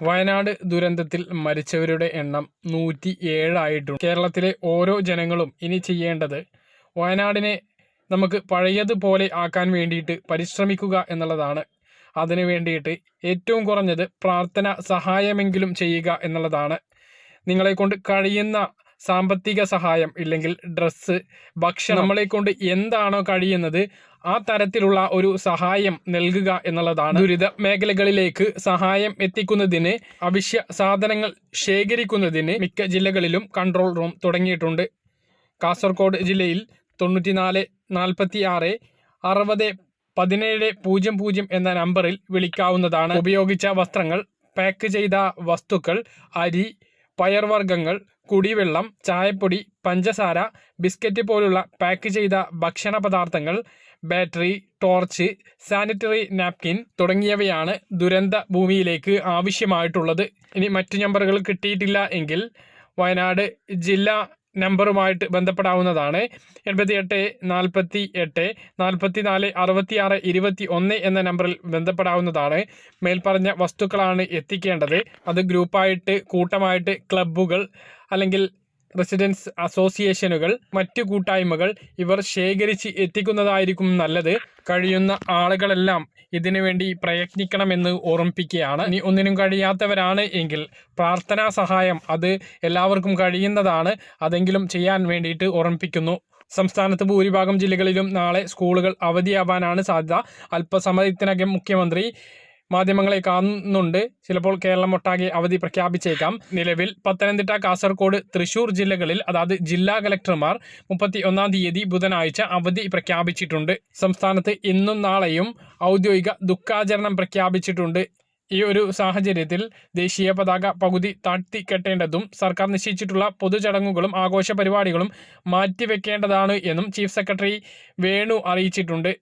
വയനാട് ദുരന്തത്തിൽ മരിച്ചവരുടെ എണ്ണം നൂറ്റി ഏഴായിട്ടുണ്ട് കേരളത്തിലെ ഓരോ ജനങ്ങളും ഇനി ചെയ്യേണ്ടത് വയനാടിനെ നമുക്ക് പഴയതുപോലെ ആക്കാൻ വേണ്ടിയിട്ട് പരിശ്രമിക്കുക എന്നുള്ളതാണ്. അതിനു വേണ്ടിയിട്ട് ഏറ്റവും കുറഞ്ഞത് പ്രാർത്ഥന സഹായമെങ്കിലും ചെയ്യുക എന്നുള്ളതാണ്. നിങ്ങളെ കൊണ്ട് കഴിയുന്ന സാമ്പത്തിക സഹായം ഇല്ലെങ്കിൽ ഡ്രസ്സ് ഭക്ഷണം നമ്മളെ കൊണ്ട് എന്താണോ കഴിയുന്നത് ആ തരത്തിലുള്ള ഒരു സഹായം നൽകുക എന്നുള്ളതാണ്. ദുരിത മേഖലകളിലേക്ക് സഹായം എത്തിക്കുന്നതിന് അവശ്യ സാധനങ്ങൾ ശേഖരിക്കുന്നതിന് മിക്ക ജില്ലകളിലും കൺട്രോൾ റൂം തുടങ്ങിയിട്ടുണ്ട്. കാസർഗോഡ് ജില്ലയിൽ തൊണ്ണൂറ്റിനാല് നാൽപ്പത്തി ആറ് അറുപത് പതിനേഴ് പൂജ്യം പൂജ്യം എന്ന നമ്പറിൽ വിളിക്കാവുന്നതാണ്. ഉപയോഗിച്ച വസ്ത്രങ്ങൾ പാക്ക് ചെയ്ത വസ്തുക്കൾ അരി പയർവർഗങ്ങൾ കുടിവെള്ളം ചായപ്പൊടി പഞ്ചസാര ബിസ്ക്കറ്റ് പോലുള്ള പാക്ക് ചെയ്ത ഭക്ഷണ പദാർത്ഥങ്ങൾ ബാറ്ററി ടോർച്ച് സാനിറ്ററി നാപ്കിൻ തുടങ്ങിയവയാണ് ദുരന്ത ഭൂമിയിലേക്ക് ആവശ്യമായിട്ടുള്ളത്. ഇനി മറ്റു നമ്പറുകൾ കിട്ടിയിട്ടില്ല എങ്കിൽ വയനാട് ജില്ലാ നമ്പറുമായിട്ട് ബന്ധപ്പെടാവുന്നതാണ്. എൺപത്തി എട്ട് നാൽപ്പത്തി എട്ട് നാൽപ്പത്തി നാല് അറുപത്തി ആറ് ഇരുപത്തി ഒന്ന് എന്ന നമ്പറിൽ ബന്ധപ്പെടാവുന്നതാണ്. മേൽപ്പറഞ്ഞ വസ്തുക്കളാണ് എത്തിക്കേണ്ടത്. അത് ഗ്രൂപ്പായിട്ട് കൂട്ടമായിട്ട് ക്ലബ്ബുകൾ അല്ലെങ്കിൽ റെസിഡൻസ് അസോസിയേഷനുകൾ മറ്റു കൂട്ടായ്മകൾ ഇവർ ശേഖരിച്ച് എത്തിക്കുന്നതായിരിക്കും നല്ലത്. കഴിയുന്ന ആളുകളെല്ലാം ഇതിനു വേണ്ടി പ്രയത്നിക്കണമെന്ന് ഓർമ്മിപ്പിക്കുകയാണ്. ഇനി ഒന്നിനും കഴിയാത്തവരാണ് എങ്കിൽ പ്രാർത്ഥനാ സഹായം അത് എല്ലാവർക്കും കഴിയുന്നതാണ്. അതെങ്കിലും ചെയ്യാൻ വേണ്ടിയിട്ട് ഓർമ്മിപ്പിക്കുന്നു. സംസ്ഥാനത്ത് ഭൂരിഭാഗം ജില്ലകളിലും നാളെ സ്കൂളുകൾ അവധിയാവാനാണ് സാധ്യത. അല്പസമയത്തിനകം മുഖ്യമന്ത്രി മാധ്യമങ്ങളെ കാണുന്നുണ്ട്. ചിലപ്പോൾ കേരളം ഒട്ടാകെ അവധി പ്രഖ്യാപിച്ചേക്കാം. നിലവിൽ പത്തനംതിട്ട കാസർഗോഡ് തൃശൂർ ജില്ലകളിൽ അതായത് ജില്ലാ കലക്ടർമാർ മുപ്പത്തി ഒന്നാം തീയതി ബുധനാഴ്ച അവധി പ്രഖ്യാപിച്ചിട്ടുണ്ട്. സംസ്ഥാനത്ത് ഇന്നും നാളെയും ഔദ്യോഗിക ദുഃഖാചരണം പ്രഖ്യാപിച്ചിട്ടുണ്ട്. ഈ ഒരു സാഹചര്യത്തിൽ ദേശീയ പതാക പകുതി താഴ്ത്തിക്കെട്ടേണ്ടതും സർക്കാർ നിശ്ചയിച്ചിട്ടുള്ള പൊതുചടങ്ങുകളും ആഘോഷ പരിപാടികളും മാറ്റിവെക്കേണ്ടതാണ് എന്നും ചീഫ് സെക്രട്ടറി വേണു അറിയിച്ചിട്ടുണ്ട്.